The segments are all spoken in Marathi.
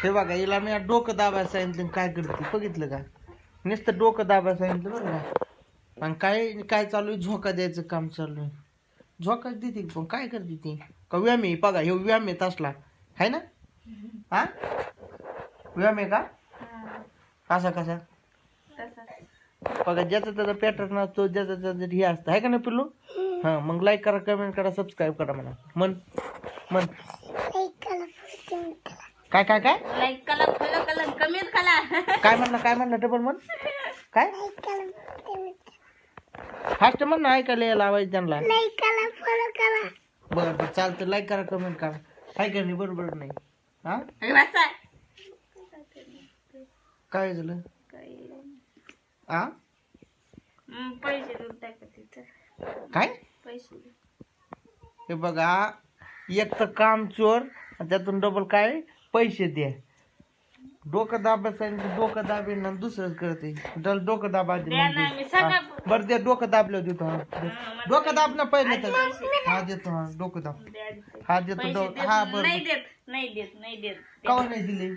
हे बघा हिला मी डोकं दाबायला सांगितलं काय करते बघितलं का? नुसतं डोकं दाबायला सांगितलं बरं का? आणि काय काय चालू आहे? झोका द्यायचं काम चालू आहे. झोका देते पण काय करते ती? का व्यायाम आहे? बघा हे व्यायाम येत असला आहे ना? हा? व्यायाम आहे का? कसा कसा? बघा ज्याचा त्याचा पॅटर्न असतो ज्याचा त्याचं हे असतं. आहे का नाही पिल्लू? हा मग लाईक करा कमेंट करा सबस्क्राईब करा म्हणा. मन मन. काय काय काय? लाईक कमीत कला काय म्हणलं काय म्हणलं डबल म्हण. काय? फास्ट म्हण ना ऐकायला आवाज त्यांना. बरं बरं चालतं लाईक करा कमेंट करा. काय करणे? बरोबर नाही. हा? वाचा. काय झालं? हा पैसे देऊन टाका तिथं. काय? पैसे. हे बघा एक तर काम चोर आणि त्यातून डबल काय? पैसे दे. डोकं सांगितलं डोकं दाबेल ना दुसरंच करते. डल डोकं दाबा दे द्या ना दे. मी सगळं हा, बरं दे डोकं दाबलं देतो हा. डोकं दाब ना पहिले तर. हा देतो. हा डोकं दाब. द्या. हा देतो पैसे डो- देत हा नाही देत नाही देत नाही देत. कवा नाही दिले?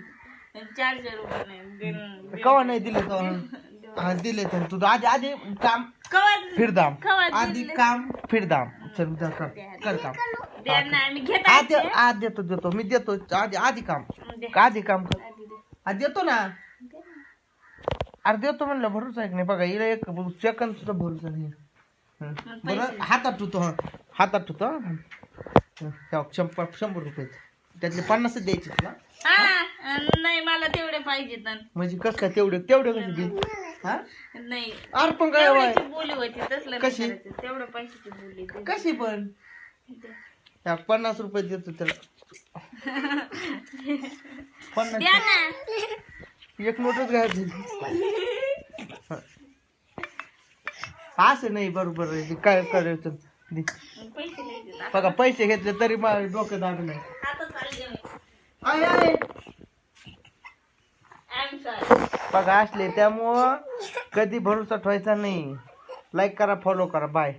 चारशे रुपये नाही देणं- कवा नाही दिले तो? हा दिले तर तू आधी आधी काम कवा फिर दाम कवा आधी दिले? काम फिर दाम चल उद्या कर कर काम. घेत हा देतो देतो. मी देतो. आधी आधी काम. आधी काम कर. देतो ना. अरे देतो म्हणलं भरोसा आहे की नाही. बघा हिला एक सेकंद सुद्धा भरोसा नाही. हं. बरं हातात ठेवतो हा. हातात ठेवतो हा. हं, ठेव, शंभर शंभर रुपये. त्यातले पन्नास द्यायचे तुला. हा नाही मला तेवढे पाहिजे म्हणजे कसं काय तेवढे तेवढे कसे दे हा? नाही. अरे पण काय तेवढ्याची बोली होती तसलं नाही कशी? करायचं. तेवढ्या पैशाची बोली. कशी पण? दे. या पन्नास रुपये देतो त्याला. पन्नास एक नोटच घ्यायची. असं नाही बरोबर आहे. ते काय करायचं? दे. पैसे नाही देत. बघा पैसे घेतले तरी मला डोकं दाबलं नाही. आहे, आहे. बघा असले त्यामुळं कधी भरोसा ठेवायचा नाही. लाईक करा फॉलो करा. बाय